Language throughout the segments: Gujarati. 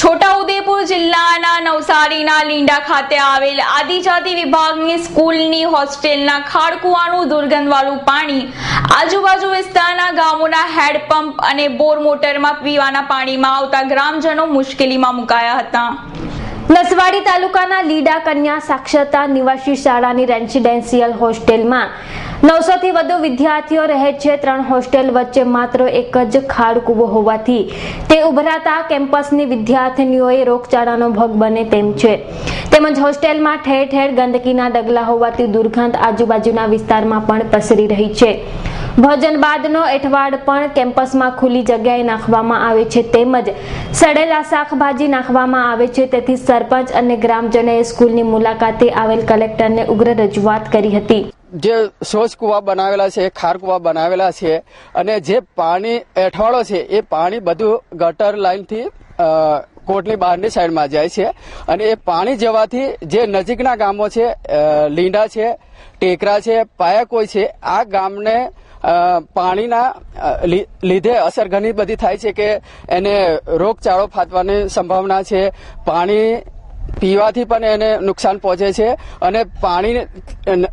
છોટાઉદેપુર જિલ્લાના નવસારીના લીંડા ખાતે આવેલ આદિજાતિ વિભાગની સ્કૂલની હોસ્ટેલના ખાડકુવાનું દુર્ગંધવાળું પાણી આજુબાજુ વિસ્તારના ગામોના હેડપંપ અને બોર મોટરમાં પીવાના પાણીમાં આવતા ગ્રામજનો મુશ્કેલીમાં મુકાયા હતા. નસવાડી તાલુકાના લીડા કન્યા સાક્ષરતા નિવાસી શાળાની રેસિડેન્શિયલ હોસ્ટેલમાં નવસો થી વધુ વિદ્યાર્થીઓ રહે છે. ત્રણ હોસ્ટેલ વચ્ચે માત્ર એક જ ખાડ કૂવો હોવાથી તે ઉભરાતા કેમ્પસની વિદ્યાર્થીનીઓએ રોગચાળાનો ભોગ બને તેમ છે. તેમજ હોસ્ટેલમાં ઠેર ઠેર ગંદકીના ડગલા હોવાથી દુર્ગંધ આજુબાજુના વિસ્તારમાં પણ પ્રસરી રહી છે. ભોજન બાદનો એઠવાડ પણ કેમ્પસમાં ખુલ્લી જગ્યાએ નાખવામાં આવે છે. તેમજ સડેલા શાકભાજી નાખવામાં આવે છે. તેથી સરપંચ અને ગ્રામજનોએ સ્કૂલની મુલાકાતે આવેલ કલેક્ટરને ઉગ્ર રજૂઆત કરી હતી. જે શોષ કુવા બનાવેલા છે, ખાર કુવા બનાવેલા છે અને જે પાણી એઠવાડો છે, એ પાણી બધું ગટર લાઈનથી કોટની બહારની સાઈડમાં જાય છે અને એ પાણી જવાથી જે નજીકના ગામો છે લીંડા છે, ટેકરા છે પાયાકોઈ છે, આ ગામને પાણીના લીધે અસર ઘણી બધી થાય છે કે એને રોગચાળો ફાટવાની સંભાવના છે, પાણી પીવાથી પણ એને નુકસાન પહોંચે છે અને પાણી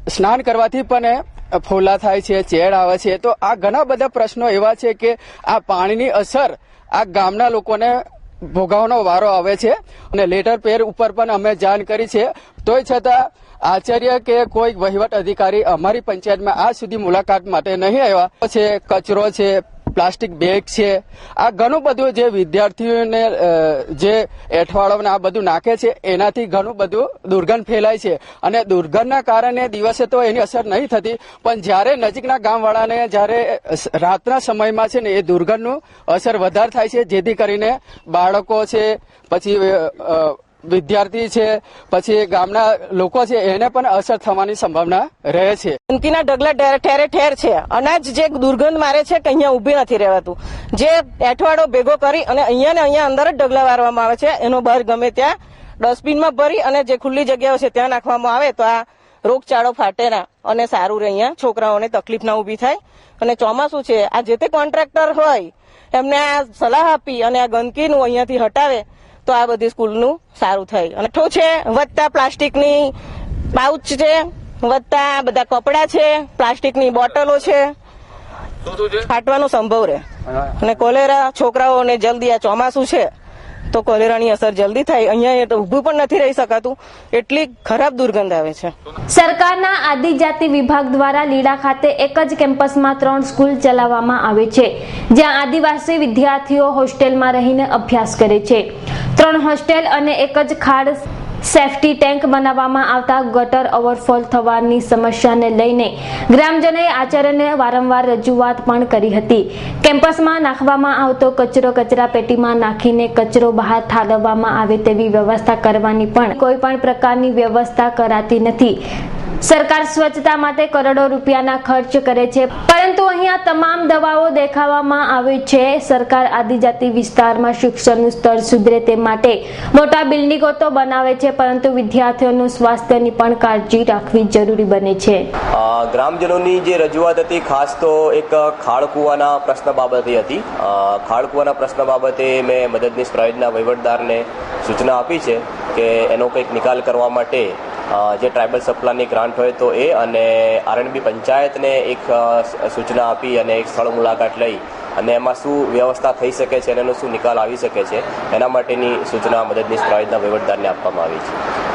સ્નાન કરવાથી પણ ફોલા થાય છે, ચેડ આવે છે. તો આ ઘણા બધા પ્રશ્નો એવા છે કે આ પાણીની અસર આ ગામના લોકોને ભોગાવવાનો વારો આવે છે અને લેટર પેર ઉપર પણ અમે જાણ કરી છે. તોય છતાં આચાર્ય કે કોઈ વહીવટ અધિકારી અમારી પંચાયતમાં આજ સુધી મુલાકાત માટે નહીં આવ્યા. છે, કચરો છે પ્લાસ્ટિક બેગ છે. આ ઘણું બધું જે વિદ્યાર્થીઓને જે એઠવાડો આ બધું નાખે છે, એનાથી ઘણું બધું દુર્ગંધ ફેલાય છે. અને દુર્ગંધના કારણે દિવસે તો એની અસર નહીં થતી, પણ જ્યારે નજીકના ગામવાળાને જ્યારે રાતના સમયમાં છે ને, એ દુર્ગંધનું અસર વધારે થાય છે, જેથી કરીને બાળકો છે, પછી વિદ્યાર્થી છે, પછી ગામના લોકો છે, એને પણ અસર થવાની સંભાવના રહે છે. ગંદકીના ઢગલા ઠેર- ઠેરે છે. અનાજ જે દુર્ગંધ મારે છે કે અહીંયા ઊભી નથી રહેવાતું. જે એઠવાડો ભેગો કરી અને અહીંયા ને અહીંયા અંદર જ ઢગલા વારવામાં આવે છે, એનો બહાર ગમે ત્યાં ડસ્ટબિનમાં ભરી અને જે ખુલ્લી જગ્યાઓ છે ત્યાં નાખવામાં આવે તો આ રોગચાળો ફાટે ના અને સારું રહે. અહીંયા છોકરાઓને તકલીફ ના ઊભી થાય. અને ચોમાસું છે, આ જે તે કોન્ટ્રાક્ટર હોય, એમને આ સલાહ આપી અને આ ગંદકીનું અહીંયાથી હટાવે તો આ બધી સ્કૂલનું સારું થાય અને ઠો છે વધતા પ્લાસ્ટિકની પાઉચ છે વધતા બધા કપડા છે પ્લાસ્ટિકની બોટલો છે. ફાટવાનો સંભવ રહે અને કોલેરા છોકરાઓને જલ્દી આ ચોમાસું છે તો કોલેરાની અસર જલ્દી થાય. અહીંયા તો ઊભું પણ નથી રહી શકાતું. એટલી ખરાબ દુર્ગંધ આવે છે. સરકારના આદિજાતિ વિભાગ દ્વારા લીડા ખાતે એક જ કેમ્પસમાં ત્રણ સ્કૂલ ચલાવવામાં આવે છે જ્યાં આદિવાસી વિદ્યાર્થીઓ હોસ્ટેલમાં રહીને અભ્યાસ કરે છે. ત્રણ હોસ્ટેલ અને એક જ ખાડ સેફટી ટેન્ક બનાવવામાં આવતા ગટર ઓવરફોલ થવાની સમસ્યાને લઈને ગ્રામજનોએ આચાર્યને વારંવાર રજૂઆત પણ કરી હતી. કેમ્પસમાં નાખવામાં આવતો કચરો કચરા પેટીમાં નાખીને કચરો બહાર ઠાલવવામાં આવે તેવી વ્યવસ્થા કરવાની પણ કોઈ પણ પ્રકારની વ્યવસ્થા કરાતી નથી. સરકાર સ્વચ્છતા માટે કરોડો રૂપિયાના ખર્ચ કરે છે. પરંતુ અહીંયા તમામ દવાઓ દેખાવામાં આવે છે. સરકાર આદિજાતિ વિસ્તારમાં શિક્ષણનું સ્તર સુધરે તે માટે મોટા બિલ્ડિંગો તો બનાવે છે, પરંતુ વિદ્યાર્થીઓનું સ્વાસ્થ્યની પણ કાળજી રાખવી જરૂરી બને છે. ગ્રામજનોની જે રજૂઆત હતી, ખાસ તો એક ખાળકુવાના પ્રશ્ન બાબતે હતી. ખાળકુવાના પ્રશ્ન બાબતે મેં મદદનીશ પ્રાઇવેટના વહીવટદારને સૂચના આપી છે કે એનો કંઈક નિકાલ કરવા માટે જે ટ્રાઇબલ સપ્લાયની ગ્રાન્ટ હોય તો એ અને આરએનબી પંચાયતને એક સૂચના આપી અને એક સ્થળ મુલાકાત લઈ અને એમાં શું વ્યવસ્થા થઈ શકે છે અને એનો શું નિકાલ આવી શકે છે, એના માટેની સૂચના મદદનીશ પ્રાઇવેટના વહીવટદારને આપવામાં આવી છે.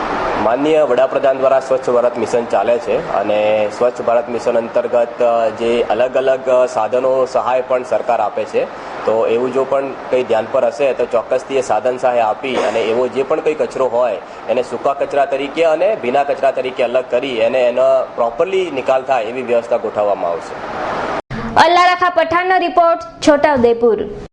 માનનીય વડાપ્રધાન દ્વારા સ્વચ્છ ભારત મિશન ચાલે છે અને સ્વચ્છ ભારત મિશન અંતર્ગત જે અલગ અલગ સાધનો સહાય પણ સરકાર આપે છે. તો એવું જો પણ કંઈ ધ્યાન પર હશે તો ચોક્કસથી એ સાધન સહાય આપી અને એવો જે પણ કંઈ કચરો હોય એને સૂકા કચરા તરીકે અને ભીના કચરા તરીકે અલગ કરી અને એનો પ્રોપરલી નિકાલ થાય એવી વ્યવસ્થા ગોઠવવામાં આવશે. અલ્લાહ રાખા પઠાણનો રિપોર્ટ છોટાઉદેપુર